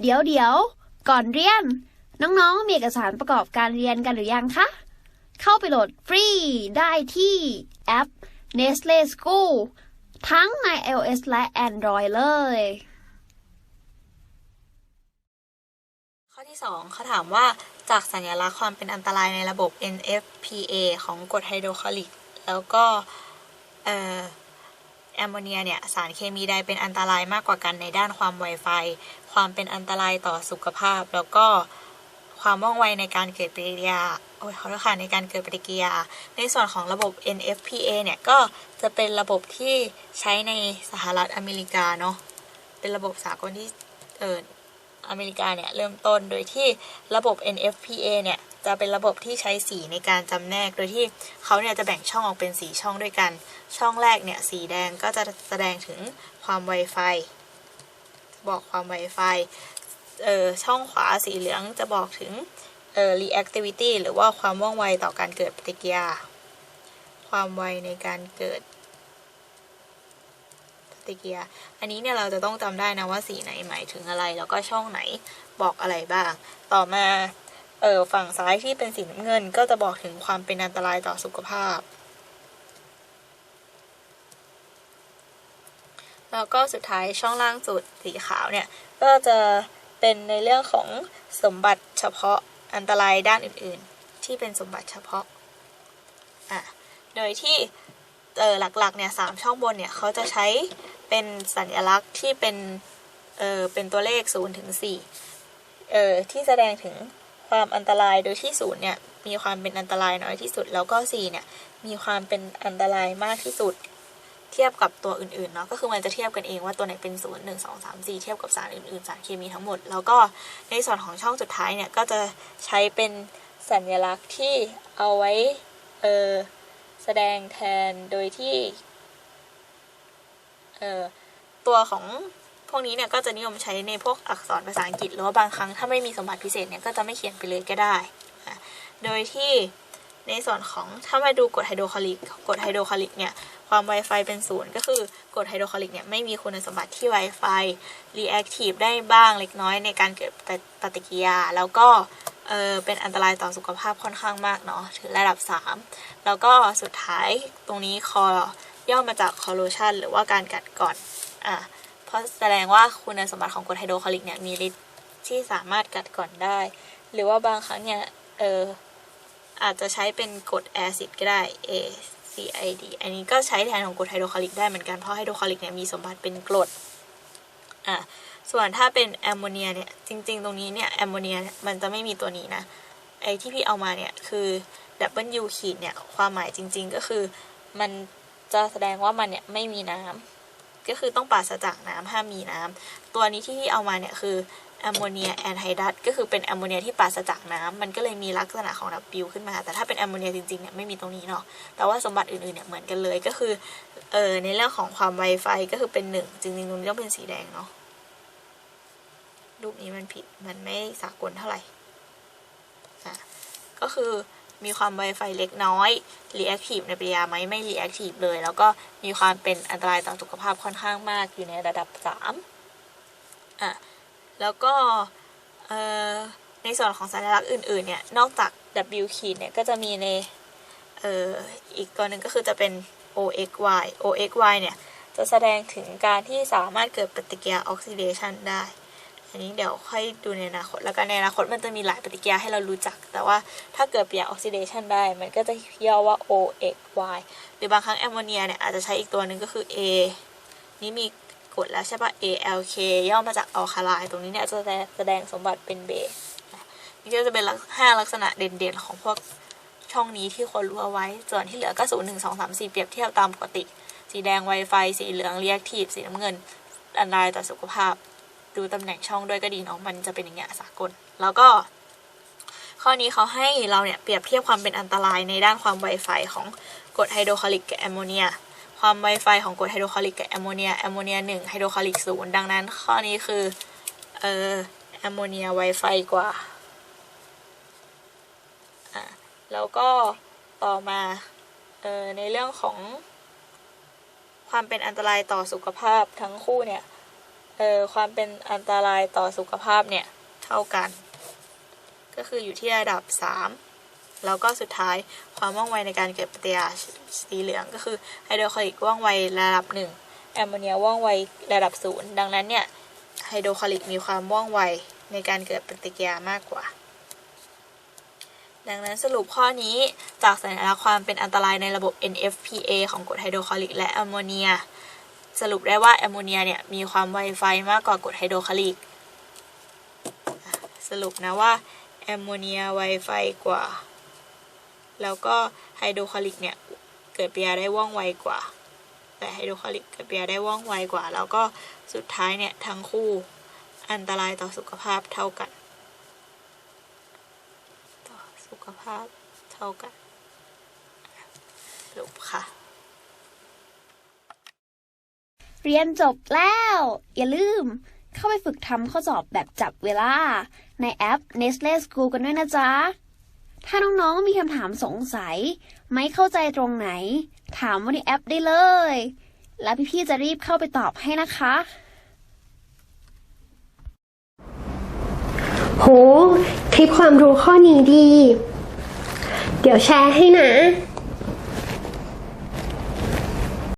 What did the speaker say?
เดี๋ยวเดี๋ยวก่อนเรียน น้องๆ มีเอกสารประกอบการเรียนกันหรือยังคะ เข้าไปโหลดฟรีได้ที่แอป Nestle School ทั้งใน iOS และ Android เลย ข้อที่ 2 เขาถามว่าจากสัญลักษณ์ความเป็นอันตรายในระบบ NFPA ของกรดไฮโดรคลอริก แล้วก็เอ่อ แอมโมเนียเนี่ยสารเคมีใดเป็นอันตรายมากกว่ากันในด้านความไวไฟ ความเป็นอันตรายต่อสุขภาพ แล้วก็ความว่องไวในการเกิดปฏิกิริยาโอ้ยขอโทษค่ะในการเกิดปฏิกิริยา ในส่วนของระบบ NFPA เนี่ยก็จะเป็นระบบที่ใช้ในสหรัฐอเมริกาเนาะเป็นระบบสากลที่เออ อเมริกาเนี่ยเริ่มต้นโดยที่ระบบ NFPA เนี่ยจะเป็นระบบที่ใช้สีในการจำแนก โดยที่เขาเนี่ยจะแบ่งช่องออกเป็นสีช่องด้วยกัน ช่องแรกเนี่ยสีแดงก็จะแสดงถึงความไวไฟ บอกความไวไฟเอ่อช่องขวาสีเหลืองจะบอกถึงเอ่อ reactivity หรือว่าความว่องไวต่อการเกิดปฏิกิริยา ความไวในการเกิด ปฏิกิริยอันนี้เนี่ยเราจะต้องจำได้นะว่าสีไหนหมายถึงอะไร แล้วก็ช่องไหนบอกอะไรบ้าง ต่อมาเออฝั่งซ้ายที่เป็นสีน้ำเงิน ก็จะบอกถึงความเป็นอันตรายต่อสุขภาพ แล้วก็สุดท้ายช่องล่างสุดสีขาวเนี่ย ก็จะเป็นในเรื่องของสมบัติเฉพาะอันตรายด้านอื่นๆ ที่เป็นสมบัติเฉพาะอะโดยที่เออหลักๆเนี่ยสามช่องบนเนี่ยเขาจะใช้ เป็นสัญลักษณ์ที่เป็นเออเป็นตัวเลข0ถึง4เออที่แสดงถึงความอันตรายโดยที่0เนี่ยมีความเป็นอันตรายน้อยที่สุด แล้วก็4เนี่ยมีความเป็นอันตรายมากที่สุด เทียบกับตัวอื่นๆเนาะก็คือมันจะเทียบกันเองว่าตัวไหนเป็น0 1 2 3 4 เทียบกับสารอื่นๆสารเคมีทั้งหมด แล้วก็ในส่วนของช่องสุดท้ายเนี่ยก็จะใช้เป็นสัญลักษณ์ที่เอาไว้เออแสดงแทนโดยที่ ตัวของพวกนี้เนี่ยก็จะนิยมใช้ในพวกอักษรภาษาอังกฤษหรือว่าบางครั้งถ้าไม่มีสมบัติพิเศษเนี่ยก็จะไม่เขียนไปเลยก็ได้อะโดยที่ในส่วนของถ้ามาดูกรดไฮโดรคลอริกกรดไฮโดรคลอริกเนี่ยความไวไฟเป็นศูนย์ก็คือกรดไฮโดรคลอริกเนี่ยไม่มีคุณสมบัติที่ไวไฟรีแอคทีฟได้บ้างเล็กน้อยในการเกิดปฏิกิริยา แล้วก็เออเป็นอันตรายต่อสุขภาพค่อนข้างมากเนาะถึงระดับ 3 แล้วก็สุดท้ายตรงนี้คอ ย่อมาจาก corrosion หรือว่าการกัดก่อนอะเพราะแสดงว่าคุณสมบัติของกรดไฮโดรคลอริกเนี่ยมีฤทธิ์ที่สามารถกัดก่อนได้ หรือว่าบางครั้งเนี่ยเอออาจจะใช้เป็นกรดแอซิดก็ได้ A C I D อันนี้ก็ใช้แทนของกรดไฮโดรคลอริกได้เหมือนกันเพราะไฮโดรคลอริกเนี่ยมีสมบัติเป็นกรดอะส่วนถ้าเป็นแอมโมเนียเนี่ยจริง ๆ ตรงนี้เนี่ยแอมโมเนียเนี่ยมันจะไม่มีตัวนี้นะไอที่พี่เอามาเนี่ยคือ W ขีดเนี่ยความหมายจริง ๆ ก็คือมัน จะแสดงว่ามันเนี่ยไม่มีน้ำก็คือต้องปราศจากน้ำห้ามมีน้ำตัวนี้ที่เอามาเนี่ยคือแอมโมเนียแอนไฮดัสก็คือเป็นแอมโมเนียที่ปราศจากน้ำมันก็เลยมีลักษณะของ W ขึ้นมา แต่ถ้าเป็นแอมโมเนียจริงๆเนี่ยไม่มีตรงนี้เนาะแต่ว่าสมบัติอื่นๆเนี่ยเหมือนกันเลยก็คือเออในเรื่องของความไวไฟก็คือเป็นหนึ่งจริงๆตรงนี้ต้องเป็นสีแดงเนาะรูปนี้มันผิดมันไม่สากลเท่าไหร่อะก็คือ มีความไวไฟเล็กน้อย รีแอคทีฟในปริยาไหมไม่รีแอคทีฟเลย แล้วก็มีความเป็นอันตรายต่อสุขภาพค่อนข้างมากอยู่ในระดับ3อะแล้วก็ในส่วนของสัญลักษณ์อื่นๆเนี่ยนอกจาก W ขีดเนี่ยก็จะมีในเอ่ออีกตัวหนึ่งก็คือจะเป็น OXY OXY เนี่ยจะแสดงถึงการที่สามารถเกิดปฏิกิริยาออกซิเดชันได้ อันนี้เดี๋ยวค่อยดูในอนาคต แล้วกันในอนาคตมันจะมีหลายปฏิกิริยาให้เรารู้จัก แต่ว่าถ้าเกิดเปฏิกิริยาออกซิเดชันได้ มันก็จะย่อว่า OXY หรือบางครั้งแอมโมเนียเนี่ยอาจจะใช้อีกตัวหนึ่งก็คือ A นี่มีกดแล้วใช่ปะ ALK ย่อมาจากอัลคาไลน์ตรงนี้เนี่ยจะแสดงสมบัติเป็นเบสนี่ก็จะเป็นห้าลักษณะเด่นๆของพวกช่องนี้ที่ควรรู้เอาไว้ ส่วนที่เหลือก็ศูนย์หนึ่งสองสามสี่เปรียบเทียบตามปกติ สีแดงไวไฟ สีเหลืองเรียกทีฟสีน้ำเงิน อันตรายต่อสุขภาพ ดูตำแหน่งช่องด้วยก็ดีเนาะมันจะเป็นอย่างเงี้ยสากล แล้วก็ ข้อนี้เขาให้เราเนี่ยเปรียบเทียบความเป็นอันตรายในด้านความไวไฟของกรดไฮโดรคลอริกกับแอมโมเนียความไวไฟของกรดไฮโดรคลอริกกับแอมโมเนียแอมโมเนียหนึ่งไฮโดรคลอริกศูนย์ดังนั้น ข้อนี้คือเออแอมโมเนียไวไฟกว่าอะแล้วก็ต่อมาเออในเรื่องของความเป็นอันตรายต่อสุขภาพทั้งคู่เนี่ย เอ่อความเป็นอันตรายต่อสุขภาพเนี่ยเท่ากัน ก็คืออยู่ที่ระดับ 3 แล้วก็สุดท้ายความว่องไวในการเกิดปฏิกิริยาสีเหลืองก็คือไฮโดรคลอริกว่องไวระดับ 1 แอมโมเนียว่องไวระดับ 0 ดังนั้นเนี่ยไฮโดรคลอริกมีความว่องไวในการเกิดปฏิกิริยามากกว่า ดังนั้นสรุปข้อนี้จากสัญลักษณ์ความเป็นอันตรายในระบบ NFPA ของกรดไฮโดรคลอริกและแอมโมเนีย สรุปได้ว่าแอมโมเนียเนี่ยมีความไวไฟมากกว่ากรดไฮโดรคลอริก สรุปนะว่าแอมโมเนียไวไฟกว่า แล้วก็ไฮโดรคลอริกเนี่ยเกิดปฏิกิริยาได้ว่องไวกว่า แต่ไฮโดรคลอริกเกิดปฏิกิริยาได้ว่องไวกว่า แล้วก็สุดท้ายเนี่ยทั้งคู่อันตรายต่อสุขภาพเท่ากัน ต่อสุขภาพเท่ากันสรุปค่ะ เรียนจบแล้ว อย่าลืม เข้าไปฝึกทำข้อสอบแบบจับเวลา ในแอป Nestle School กันด้วยนะจ๊ะ ถ้าน้องๆมีคำถามสงสัย ไม่เข้าใจตรงไหน ถามว่าในแอปได้เลย แล้วพี่ๆจะรีบเข้าไปตอบให้นะคะ โห คลิปความรู้ข้อนี้ดี เดี๋ยวแชร์ให้นะ